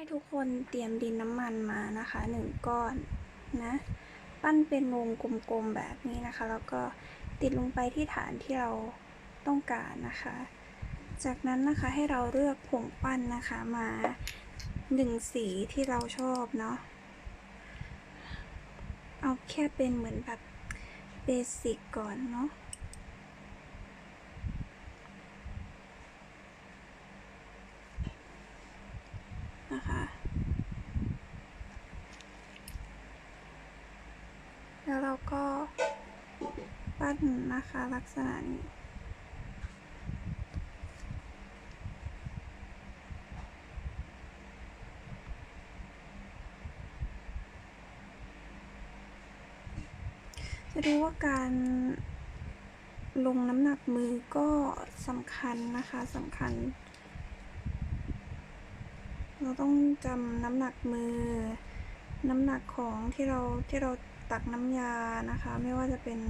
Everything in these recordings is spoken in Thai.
ให้ทุกคนเตรียมดินน้ำมันมานะคะหนึ่งก้อนนะ ปั้นเป็นวงกลมๆแบบนี้นะคะ แล้วก็ติดลงไปที่ฐานที่เราต้องการนะคะ จากนั้นนะคะให้เราเลือกผงปั้นนะคะมาหนึ่งสีที่เราชอบเนาะเอาแค่เป็นเหมือนแบบเบสิกก่อนเนาะ นะคะ แล้วเราก็ปั้นนะคะ ลักษณะนี้จะดูว่าการลงน้ำหนักมือก็สำคัญนะคะสำคัญ เราต้องจำน้ำหนักมือ น้ำหนักของที่เราที่เราตักน้ำยานะคะ ไม่ว่าจะเป็น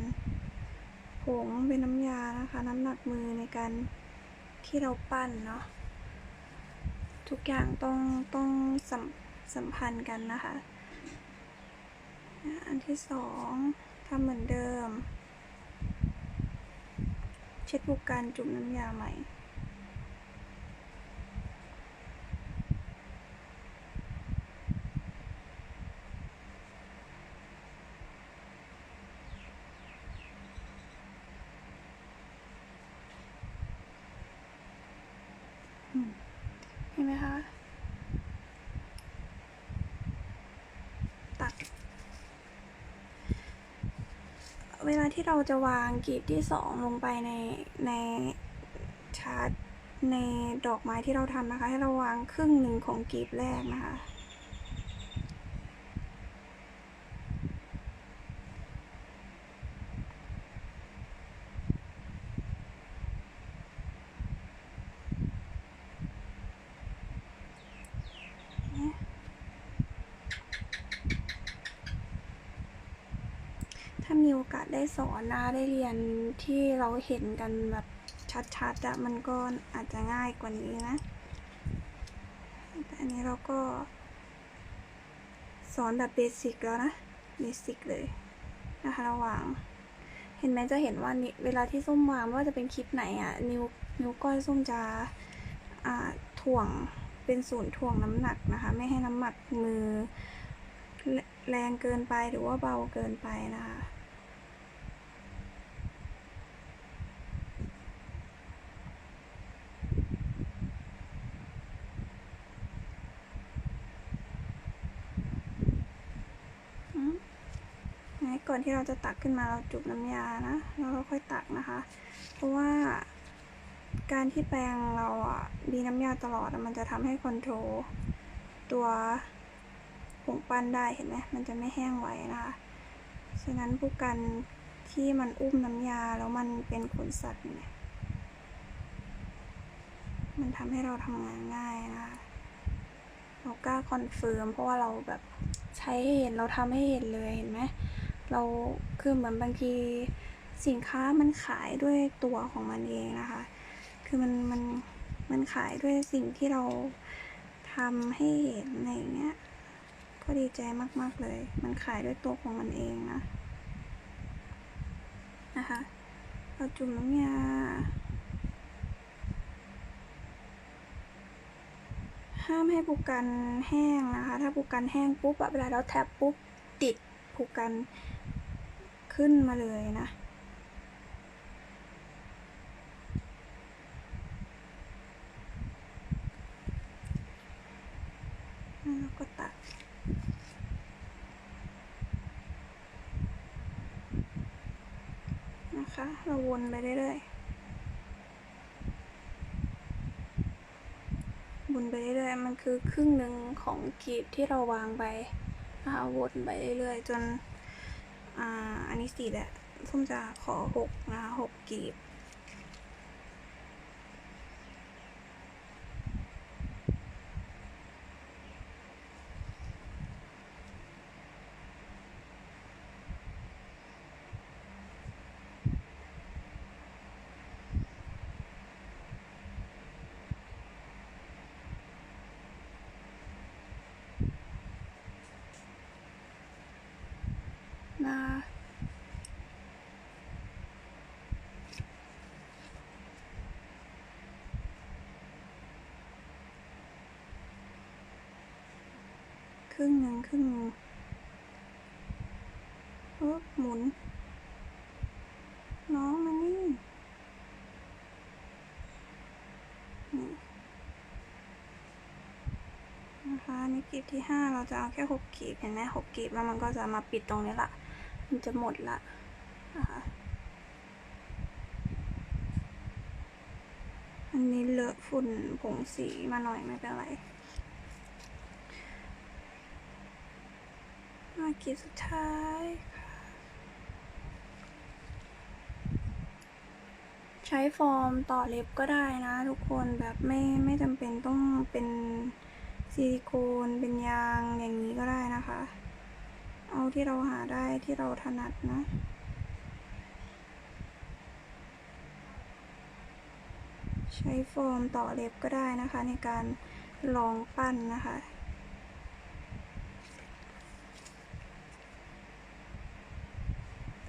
งเป็นน้ำยานะคะ น้ำหนักมือในการที่เราปั้นเนาะทุกอย่างต้องต้องสัมสัมพันธ์กันนะคะ อันที่สองทำเหมือนเดิม เช็ดบุกการจุ่มน้ำยาใหม่ ไหมคะ ตัด เวลาที่เราจะวางกลีบที่สองลงไปในในชาร์ตในดอกไม้ที่เราทำนะคะ ให้เราวางครึ่งหนึ่งของกลีบแรกนะคะ ถ้ามีโอกาสได้สอนนะได้เรียนที่เราเห็นกันแบบชัดๆอะมันก็อาจจะง่ายกว่านี้นะ แต่อันนี้เราก็สอนแบบเบสิกแล้วนะเบสิกเลยนะคะระหว่าง เห็นไหมจะเห็นว่านี่เวลาที่ส้มวางว่าจะเป็นคลิปไหนอะนิ้วนิ้วก้อยส้มจะอ่าถ่วงเป็นศูนย์ถ่วงน้ำหนักนะคะ ไม่ให้น้ำหนักมือแรงเกินไปหรือว่าเบาเกินไปนะคะ อืมงั้นก่ อนที่เราจะตักขึ้นมาเราจุบน้ำยานะแล้วเราค่อยตักนะคะ เพราะว่าการที่แปรงเราอะมีน้ำยาตลอดมันจะทำให้คอนโทรลตัวผงปั้นได้เห็นไหมมันจะไม่แห้งไวนะคะฉะนั้นผู้กันที่มันอุ้มน้ำยาแล้วมันเป็นขนสัตว์เนี่ยมันทำให้เราทำงานง่ายนะคะเรากล้าคอนเฟิร์มเพราะว่าเราแบบใช้ให้เห็นเราทำให้เห็นเลยเห็นไหม เราคือเหมือนบางทีสินค้ามันขายด้วยตัวของมันเองนะคะ คือมันมันมันขายด้วยสิ่งที่เราทำให้เห็นอะไรอย่างเงี้ย ก็ดีใจมาก ๆเลย มันขายด้วยตัวของมันเองนะนะคะเราจุ่มน้ำยาห้ามให้ผูกันแห้งนะคะ ถ้าผูกันแห้งปุ๊บอเวลาเราแท็บปุ๊บ ผูกกันขึ้นมาเลยนะ แล้วก็ตัดนะคะ เราวนไปเรื่อยๆวนไปเรื่อยๆ มันคือครึ่งหนึ่งของกีบที่เราวางไป นะคะวนไปเรื่อยๆ จน อ่า อันนี้สี่แหละส้มจะขอหกนะคะหกกีบ รึ่งหนึ่งครึ่งหนึ่งปึ๊บหมุน น้องมานี่นี่นะคะอันนี่กลีบที่ห้าเราจะเอาแค่หกกลีบเห็นไหมหกกลีบแล้วมันก็จะมาปิดตรงนี้ละ มันจะหมดละนะคะอันนี้เลอะฝุ่นผงสีมาหน่อยไม่เป็นไร มากีบสุดท้ายค่ะ ใช้ฟอร์มต่อเล็บก็ได้นะทุกคนแบบไม่ไม่จำเป็นต้องเป็นซิลิโคนเป็นยางอย่างนี้ก็ได้นะคะ เอาที่เราหาได้ที่เราถนัดนะใช้โฟมต่อเล็บก็ได้นะคะในการลองปั้นนะคะ อ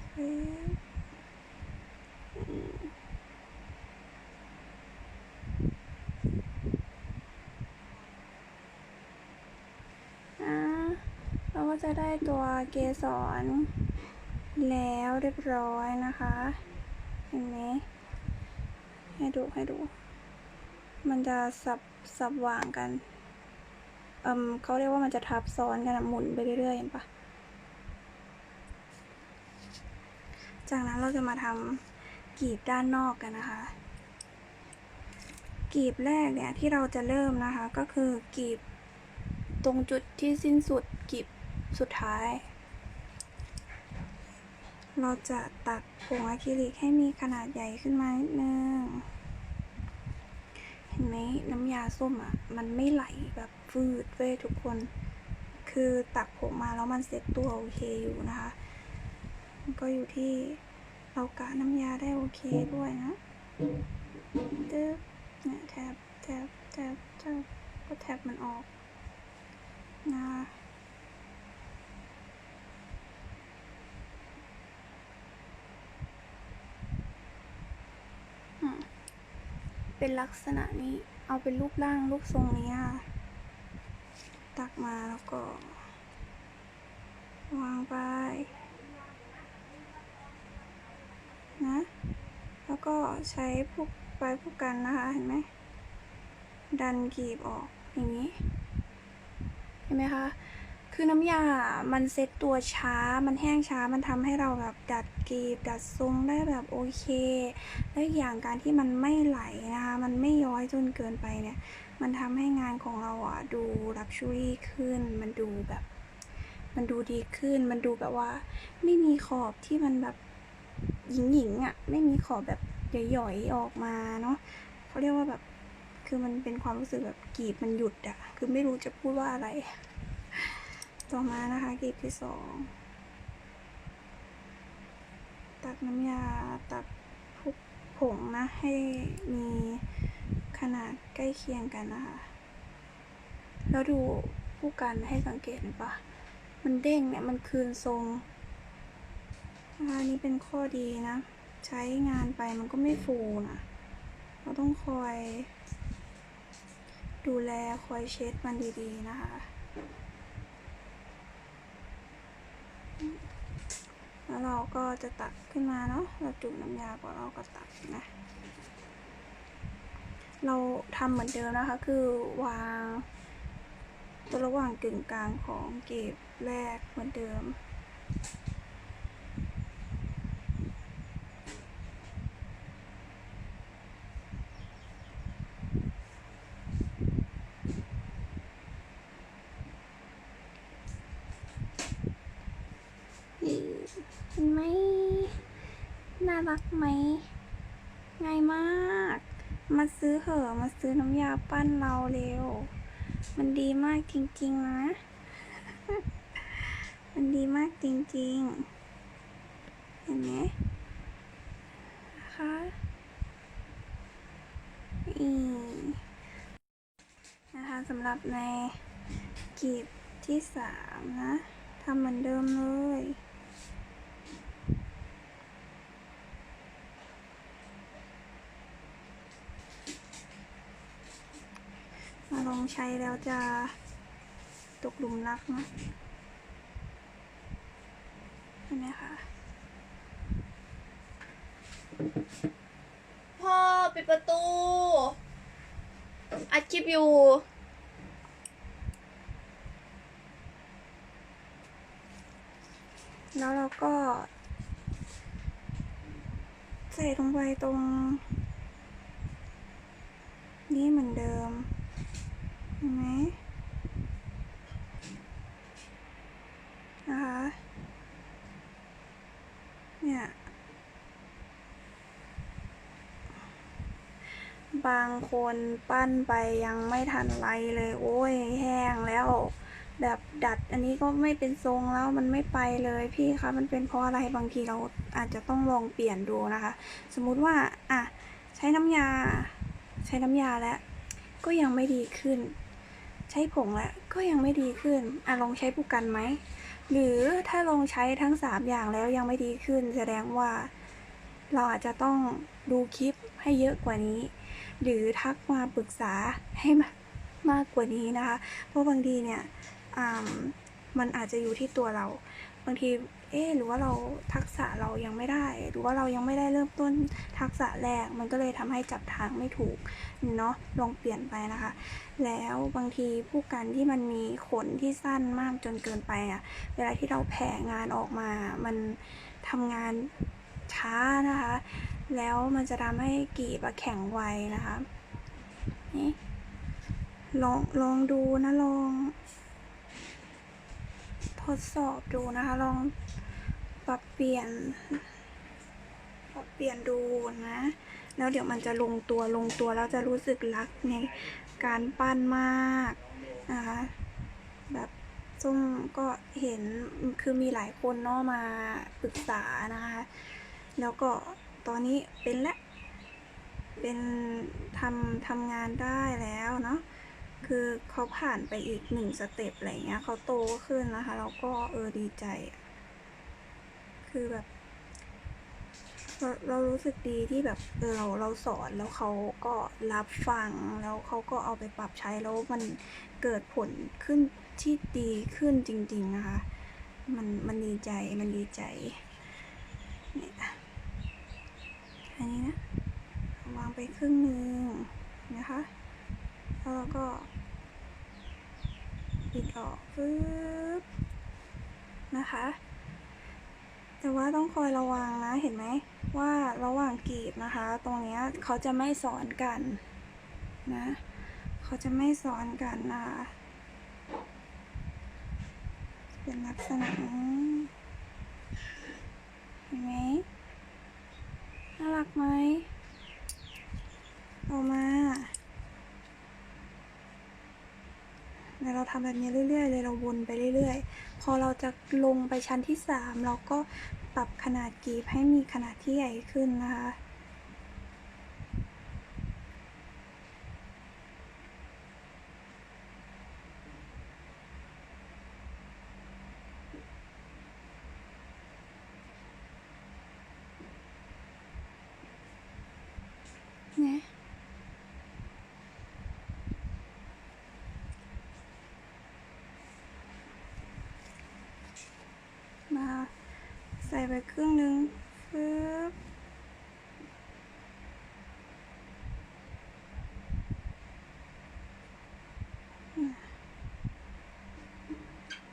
่า เราก็จะได้ตัวเกสรแล้วเรียบร้อยนะคะ เห็นไหมให้ดูให้ดู มันจะสับสับวางกัน เอืมเขาเรียกว่ามันจะทับซ้อนกันหมุนไปเรื่อยๆเห็นปะ จากนั้นเราจะมาทำกลีบด้านนอกกันนะคะกลีบแรกเนี่ยที่เราจะเริ่มนะคะก็คือกลีบตรงจุดที่สิ้นสุดกลีบสุดท้าย เราจะตักผงอะคริลิกให้มีขนาดใหญ่ขึ้นมานิดนึงเห็นไหมน้ำยาส้มอะมันไม่ไหลแบบฟืดเว้ยทุกคน คือตักผงมาแล้วมันเซ็ตตัวโอเคอยู่นะคะ ก็อยู่ที่เรากะน้ำยาได้โอเคด้วยนะตึ๊บเนี่ยแทบแทบแทบแทบก็แทบมันออกนะเป็นลักษณะนี้ เอาเป็นรูปร่างรูปทรงนี้ค่ะตักมาแล้วก็ วางไป นะ แล้วก็ใช้พวกปลายผู้กันนะคะ เห็นไหม ดันกีบออกอย่างนี้ เห็นไหมคะ คือน้ำยา มันเซ็ตตัวช้า มันแห้งช้า มันทำให้เราแบบดัดกรีบ ดัดทรงได้แบบโอเค และอีกอย่างการที่มันไม่ไหลนะคะ มันไม่ย้อยจนเกินไปเนี่ย มันทำให้งานของเราอะดูลักชัวรี่ขึ้น มันดูแบบ มันดูดีขึ้น มันดูแบบว่า ไม่มีขอบที่มันแบบ หยิงหยิงๆอะไม่มีขอบแบบหย่อยๆออกมาเนาะเขาเรียกว่าแบบคือมันเป็นความรู้สึกแบบกรีบมันหยุดอะ คือไม่รู้จะพูดว่าอะไร ต่อมานะคะกลีบที่สองตักน้ำยาตักพวกผงนะ ให้มีขนาดใกล้เคียงกันนะคะแล้วดูผู้กันให้สังเกตเห็นปะมันเด้งเนี่ย มันคืนทรง อันนี้เป็นข้อดีนะ ใช้งานไปมันก็ไม่ฟูนะ เราต้องคอย ดูแลคอยเช็ดมันดีๆนะคะ แล้วเราก็จะตักขึ้นมาเนาะ เราจุ่มน้ำยาก่อนเราก็ตักนะ เราทำเหมือนเดิมนะคะ คือวางตัวระหว่างกึ่งกลางของเก็บแรกเหมือนเดิม นี่เห็นไหม น่ารักไหมง่ายมาก มาซื้อเหอะมาซื้อน้ำยาปั้นเราเร็ว มันดีมากจริง ๆ นะ มันดีมากจริง ๆ เห็นไหมนะคะนี่นะคะสำหรับในกีบที่สามนะทำเหมือนเดิมเลย มาลองใช้แล้วจะตกหลุมรักนาะใช่ไหมคะพ่อปิดประตู อัดคลิปอยู่แล้วเราก็ ใส่ลงไปตรง นี้เหมือนเดิม เห็นไหมนะคะ เนี่ย บางคนปั้นไปยังไม่ทันไรเลย โอ้ยแห้งแล้ว แบบดัดอันนี้ก็ไม่เป็นทรงแล้วมันไม่ไปเลยพี่คะมันเป็นเพราะอะไรบางทีเราอาจจะต้องลองเปลี่ยนดูนะคะ สมมุติว่าอะใช้น้ำยา ใช้น้ำยาแล้วก็ยังไม่ดีขึ้น ใช้ผงแล้วก็ยังไม่ดีขึ้นอะลองใช้ปูกันไหม หรือถ้าลองใช้ทั้งสามอย่างแล้วยังไม่ดีขึ้น แสดงว่า เราอาจจะต้องดูคลิปให้เยอะกว่านี้ หรือทักมาปรึกษาให้มากกว่านี้นะคะ เพราะบางทีเนี่ยมันอาจจะอยู่ที่ตัวเรา บางที เอ๊หรือว่าเราทักษะเรายังไม่ได้ หรือว่าเรายังไม่ได้เริ่มต้นทักษะแรก มันก็เลยทำให้จับทางไม่ถูกเนาะลองเปลี่ยนไปนะคะ แล้วบางทีผู้กันที่มันมีขนที่สั้นมากจนเกินไปอะ่ะ เวลาที่เราแผ่งานออกมา มันทำงานช้านะคะ แล้วมันจะทำให้กีบแข็งไวนะคะนี่ลองลองดูนะลอง ดสอบดูนะคะ ลองปรับเปลี่ยน ปรับเปลี่ยนดูนะ แล้วเดี๋ยวมันจะลงตัวลงตัวแล้วจะรู้สึกรักในการปั้นมากนะคะแบบส้มก็เห็นคือมีหลายคนเนาะมาปรึกษานะคะ แล้วก็ตอนนี้เป็นและเป็นทำทำงานได้แล้วเนาะ คือเขาผ่านไปอีกหนึ่งสเต็ปอะไรเงี้ยเขาโตขึ้นนะคะเราก็เออดีใจ คือแบบ เราเรารู้สึกดีที่แบบเราเราสอนแล้วเขาก็รับฟังแล้วเขาก็เอาไปปรับใช้แล้วมันเกิดผลขึ้นที่ดีขึ้นจริง ๆนะคะ มันมันดีใจมันดีใจเนี่ยอันนี้นะวางไปครึ่งหนึ่งนะคะ แล้วเราก็ปิดออกปึ๊บนะคะ แต่ว่าต้องคอยระวังนะเห็นไหมว่าระหว่างกรีบนะคะ ตรงเนี้ยเขาจะไม่สอนกันนะเขาจะไม่สอนกันนะคะเป็นลักษณะเห็นไหมน่ารักไหมออกมา เดี๋ยเราทำแบบนี้เรื่อยๆเลยเราวนไปเรื่อยๆ พอเราจะลงไปชั้นที่สามเราก็ปรับขนาดกรีบให้มีขนาดที่ใหญ่ขึ้นนะคะ มา ใส่ไปครึ่งนึงปึ๊บ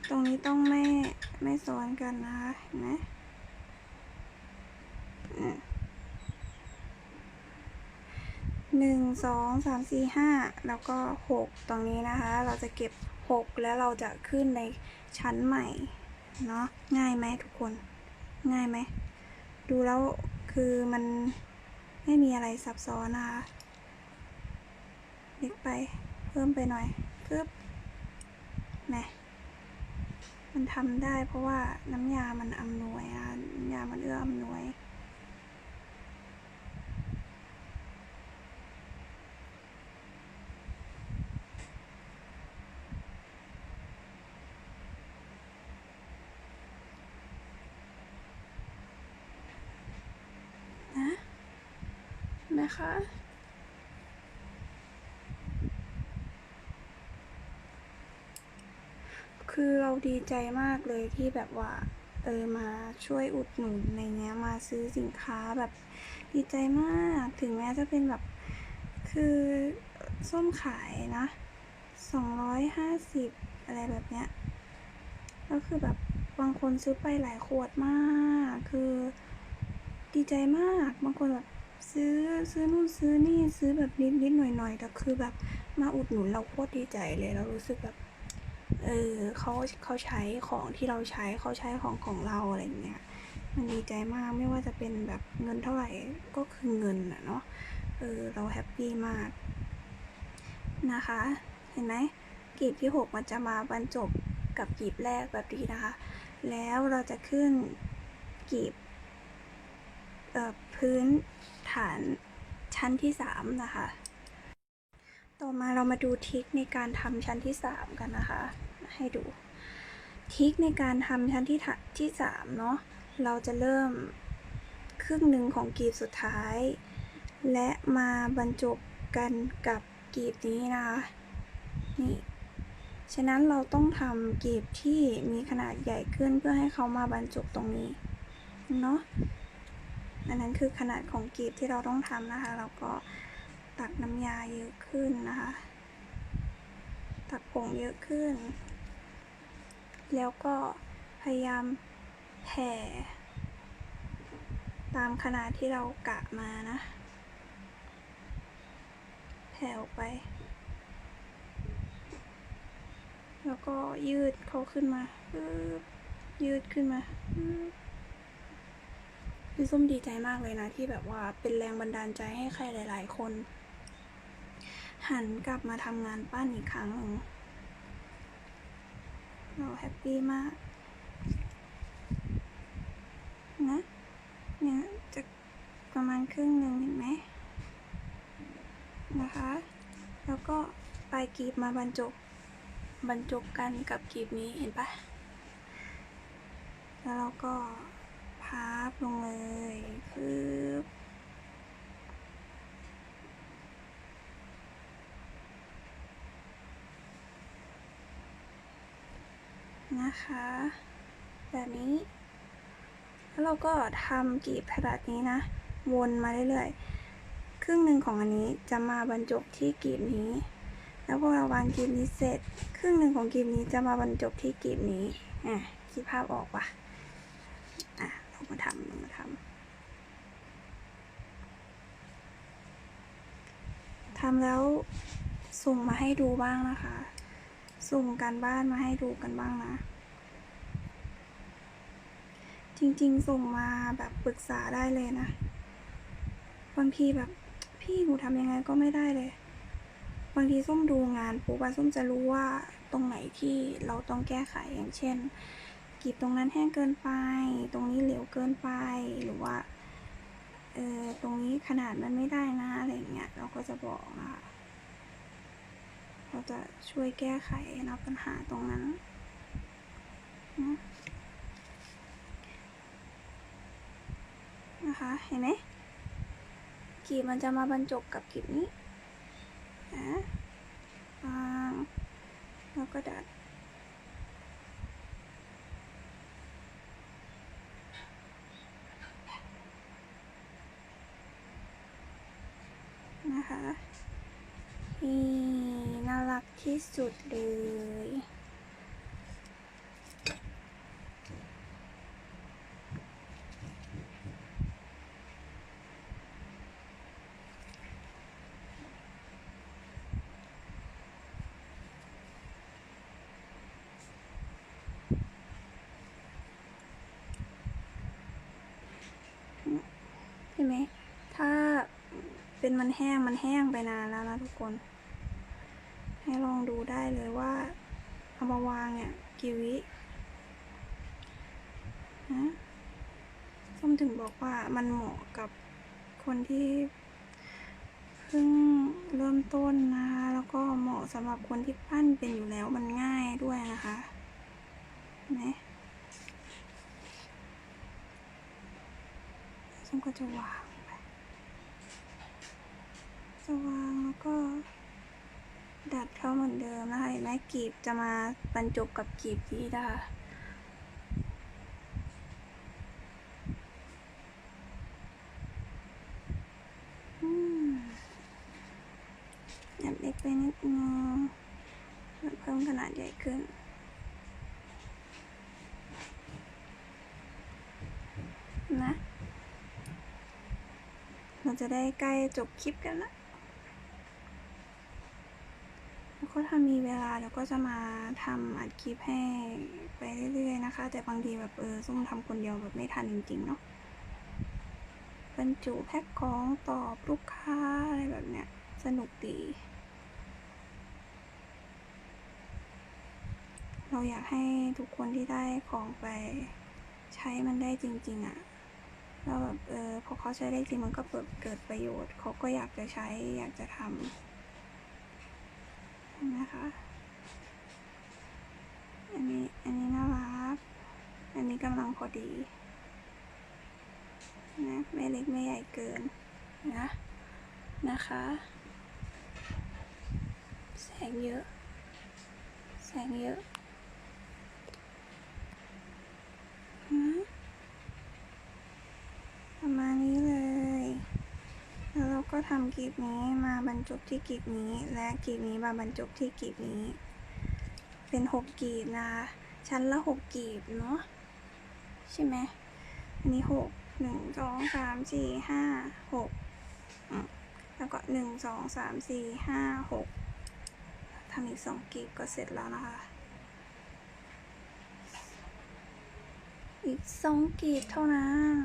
ตรงนี้ต้องไม่ไม่ซ้อนกันนะคะเห็นไหมหนึ่งสองสามสี่ห้าแล้วก็หกตรงนี้นะคะ เราจะเก็บหกแล้วเราจะขึ้นในชั้นใหม่ เนาะง่ายไหมทุกคน ง่ายไหม ดูแล้วคือมันไม่มีอะไรซับซ้อนนะคะเล็กไปเพิ่มไปหน่อยปึ๊บแหมมันทำได้เพราะว่าน้ำยามันอำนวยอะน้ำยามันเอื้ออำนวย นะ นะคะ คือเราดีใจมากเลยที่แบบว่า เออมาช่วยอุดหนุนในเงี้ยมาซื้อสินค้าแบบดีใจมากถึงแม้จะเป็นแบบ คือส้มขายนะสองร้อยห้าสิบอะไรแบบเนี้ยแล้วคือแบบบางคนซื้อไปหลายขวดมาก คือดีใจมาก บางคนแบบ ซื้อซื้อนู่นซื้อนี่ซื้อแบบนิดนิดหน่อยหน่อยแต่คือแบบมาอุดหนุนเราโคตรดีใจเลยเรารู้สึกแบบเออเขาเขาใช้ของที่เราใช้เขาใช้ของของเราอะไรอย่างเงี้ยมันดีใจมากไม่ว่าจะเป็นแบบเงินเท่าไหร่ก็คือเงินอะเนาะเออเราแฮปปี้มากนะคะ เห็นไหมกลีบที่ 6 มันจะมาบรรจบกับกลีบแรกแบบนี้นะคะ แล้วเราจะขึ้นกลีบ พื้นฐานชั้นที่ 3 นะคะ ต่อมาเรามาดูทริคในการทำชั้นที่ 3 กันนะคะ ให้ดูทริคในการทำชั้นที่ที่3เนาะเราจะเริ่มครึ่งหนึ่งของกลีบสุดท้าย และมาบรรจบกันกับกลีบนี้นะคะนี่ฉะนั้นเราต้องทำกลีบที่มีขนาดใหญ่ขึ้นเพื่อให้เขามาบรรจบตรงนี้เนาะ อันนั้นคือขนาดของกลีบที่เราต้องทำนะคะ เราก็ตักน้ำยาเยอะขึ้นนะคะ ตักผงเยอะขึ้น แล้วก็พยายามแผ่ตามขนาดที่เรากะมานะ แผ่ออกไป แล้วก็ยืดเขาขึ้นมายืดขึ้นมา พี่ส้มดีใจมากเลยนะที่แบบว่าเป็นแรงบันดาลใจให้ใครหลาย ๆ คน หันกลับมาทำงานปั้นอีกครั้งหนึ่งเราแฮปปี้มากนะเนี่ยจะประมาณครึ่งหนึ่งเห็นไหมนะคะ แล้วก็ปลายกรีบมาบรรจบบรรจบกันกับกรีบนี้เห็นปะแล้วเราก็ พับลงเลยปึ๊บนะคะ แบบนี้ แล้วเราก็ทำกีบขนาดนี้นะ วนมาเรื่อยๆ ครึ่งหนึ่งของอันนี้จะมาบรรจบที่กีบนี้ แล้วพอเราวางกีบนี้เสร็จ ครึ่งหนึ่งของกีบนี้จะมาบรรจบที่กีบนี้ อะคิดภาพออกปะ่ะ มาทำมาทำทำแล้วส่งมาให้ดูบ้างนะคะส่งการบ้านมาให้ดูกันบ้างนะ จริงๆ ส่งมาแบบปรึกษาได้เลยนะ บางทีแบบพี่หนูทำยังไงก็ไม่ได้เลย บางทีส้มดูงานปุ๊บส้มจะรู้ว่าตรงไหนที่เราต้องแก้ไขอย่างเช่น กรีบตรงนั้นแห้งเกินไป ตรงนี้เหลวเกินไป หรือว่า เออตรงนี้ขนาดมันไม่ได้นะอะไรเงี้ย เราก็จะบอกนะคะเราจะช่วยแก้ไขนะปัญหาตรงนั้นนะคะ เห็นไหมกีบมันจะมาบรรจบกับกีบนี้นะวางแล้วก็ดัด นะคะ นี่ น่ารักที่สุดเลย เห็นไหม เป็นมันแห้งมันแห้งไปนานแล้วนะทุกคน ให้ลองดูได้เลยว่าเอามาวางเนี่ยกี่วินะส้มถึงบอกว่ามันเหมาะกับคนที่เพิ่งเริ่มต้นนะคะแล้วก็เหมาะสำหรับคนที่ปั้นเป็นอยู่แล้วมันง่ายด้วยนะคะเห็นไหมก็จะวาง ไปจะวางแล้วก็ ดัดเข้าเหมือนเดิมนะคะเห็นไหมกีบจะมาบรรจบกับกีบนี้นะคะอืมแอบเล็กไปนิดนึงเพิ่มขนาดใหญ่ขึ้นนะ เราจะได้ใกล้จบคลิปกันละ แล้วก็ถ้ามีเวลาเราก็จะมาทำอัดคลิปให้ไปเรื่อยๆนะคะ แต่บางทีแบบเออซุ่มทำคนเดียวแบบไม่ทันจริงๆเนาะบรรจุแพ็คของตอบลูกค้าอะไรแบบเนี้ยสนุกดี เราอยากให้ทุกคนที่ได้ของไปใช้มันได้จริง ๆอะ่ะแล้วแบบเออพอเขาใช้ได้จริงมันก็เปิดเกิดประโยชน์ เขาก็อยากจะใช้อยากจะทำ นะคะ อันนี้ อันนี้น่ารัก อันนี้กำลังพอดีนะไม่เล็กไม่ใหญ่เกินนะ นะคะ แสงเยอะ แสงเยอะนะประมาณนี้เลย แล้วเรา ก็ทำกลีบนี้มาบรรจบที่กลีบนี้ และกลีบนี้มาบรรจบที่กลีบนี้ เป็นหกกลีบนะชั้นละหกกลีบเนาะใช่ไหมอันนี้หกหนึ่งสองสามสี่ห้าหกแล้วก็หนึ่งสองสามสี่ห้าหกทำอีกสองกลีบก็เสร็จแล้วนะคะ อีกสองกลีบเท่านั้น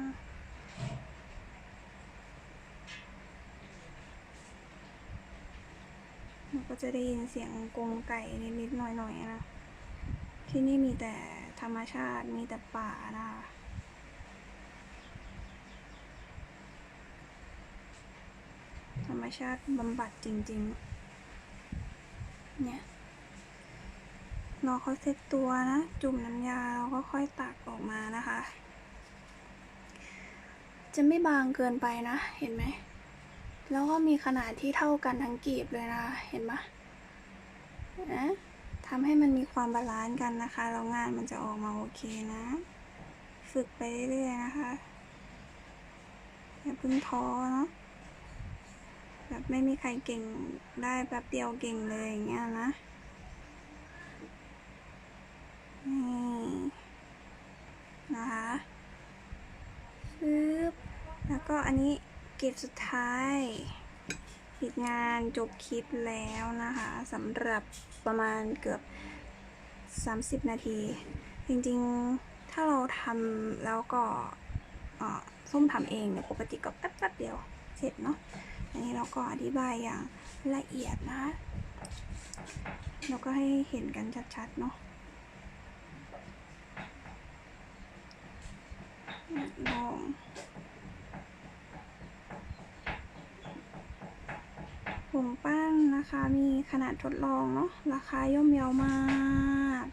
มัน ก็จะได้ยินเสียงกรงไก่นิดๆหน่อยๆนะ ที่นี่มีแต่ธรรมชาติมีแต่ป่านะคะธรรมชาติบำบัดจริง ๆ เนี่ยรอเขาเซ็ตตัวนะ จุ่มน้ำยาเราก็ค่อยตักออกมานะคะ จะไม่บางเกินไปนะ เห็นไหม แล้วก็มีขนาดที่เท่ากันทั้งกีบเลยนะ เห็นปะนะทำให้มันมีความบาลานซ์กันนะคะ แล้วงานมันจะออกมาโอเคนะ ฝึกไปเรื่อยๆนะคะอย่าเพิ่งท้อเนาะแบบไม่มีใครเก่งได้แป๊บเดียวเก่งเลยอย่างเงี้ยนะนี่นะคะปึ๊บแล้วก็อันนี้ เก็บสุดท้ายปิดงานจบคลิปแล้วนะคะสำหรับประมาณเกือบ 30 นาที จริงๆถ้าเราทำแล้วก็อ่อส้มทำเองเนี่ยปกติก็แป๊บๆเดียวเสร็จเนาะอันนี้เราก็อธิบายอย่างละเอียดนะคะแล้วก็ให้เห็นกันชัดๆเนาะลอง ผงปั้นนะคะมีขนาดทดลองเนาะราคาย่อมเยาวมาก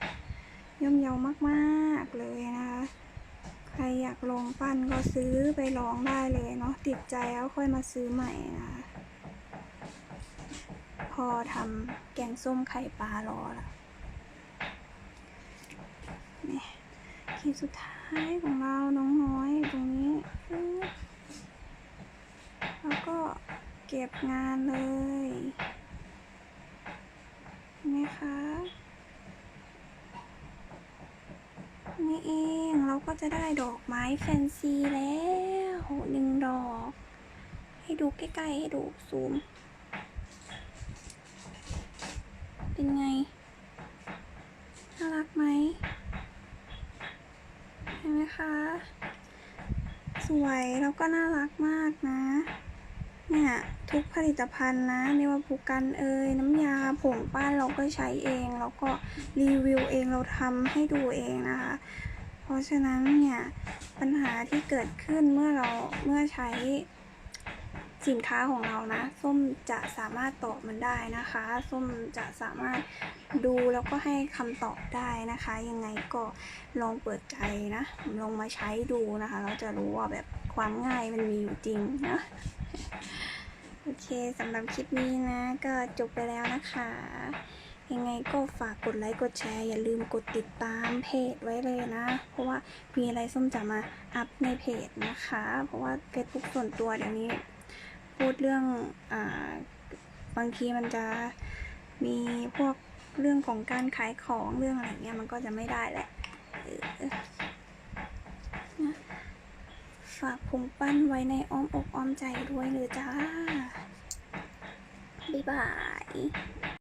ย่อมเยาวมากๆเลยนะคะใครอยากลองปั้นก็ซื้อไปลองได้เลยเนาะติดใจแล้วค่อยมาซื้อใหม่นะคะพอทำแกงส้มไข่ปลารอละนี่คลิปสุดท้ายของเราน้องน้อยตรงนี้ปึ๊บแล้วก็ เก็บงานเลยนไหมคะ นี่เองเราก็จะได้ดอกไม้แฟนซีแล้วหนึ่งดอก ให้ดูใกล้ๆ ให้ดูซูม เป็นไง น่ารักไหมเห็นไหมคะ สวยแล้วก็น่ารักมากนะ เนี่ย ทุกผลิตภัณฑ์นะไม่ว่าผูกกันเอยน้ำยาผงป้านเราก็ใช้เอง แล้วก็รีวิวเองเราทำให้ดูเองนะคะ เพราะฉะนั้นเนี่ยปัญหาที่เกิดขึ้นเมื่อเราเมื่อใช้สินค้าของเรานะส้มจะสามารถตอบมันได้นะคะ ส้มจะสามารถดูแล้วก็ให้คำตอบได้นะคะ ยังไงก็ลองเปิดใจนะลองมาใช้ดูนะคะ เราจะรู้ว่าแบบความง่ายมันมีอยู่จริงนะ โอเคสำหรับคลิปนี้นะ ก็จบไปแล้วนะคะ ยังไงก็ฝากกดไลค์กดแชร์ อย่าลืมกดติดตามเพจไว้เลยนะ เพราะว่ามีอะไรส้มจะมาอัพในเพจนะคะ เพราะว่า Facebook ส่วนตัวเดี๋ยวนี้ พูดเรื่องอาบางทีมันจะมีพวกเรื่องของการขายของเรื่องอะไรเงี้ยมันก็จะไม่ได้แหละ ฝากผงปั้นไว้ในอ้อมอกอ้อมใจด้วยเลยจ้า บ๊ายบาย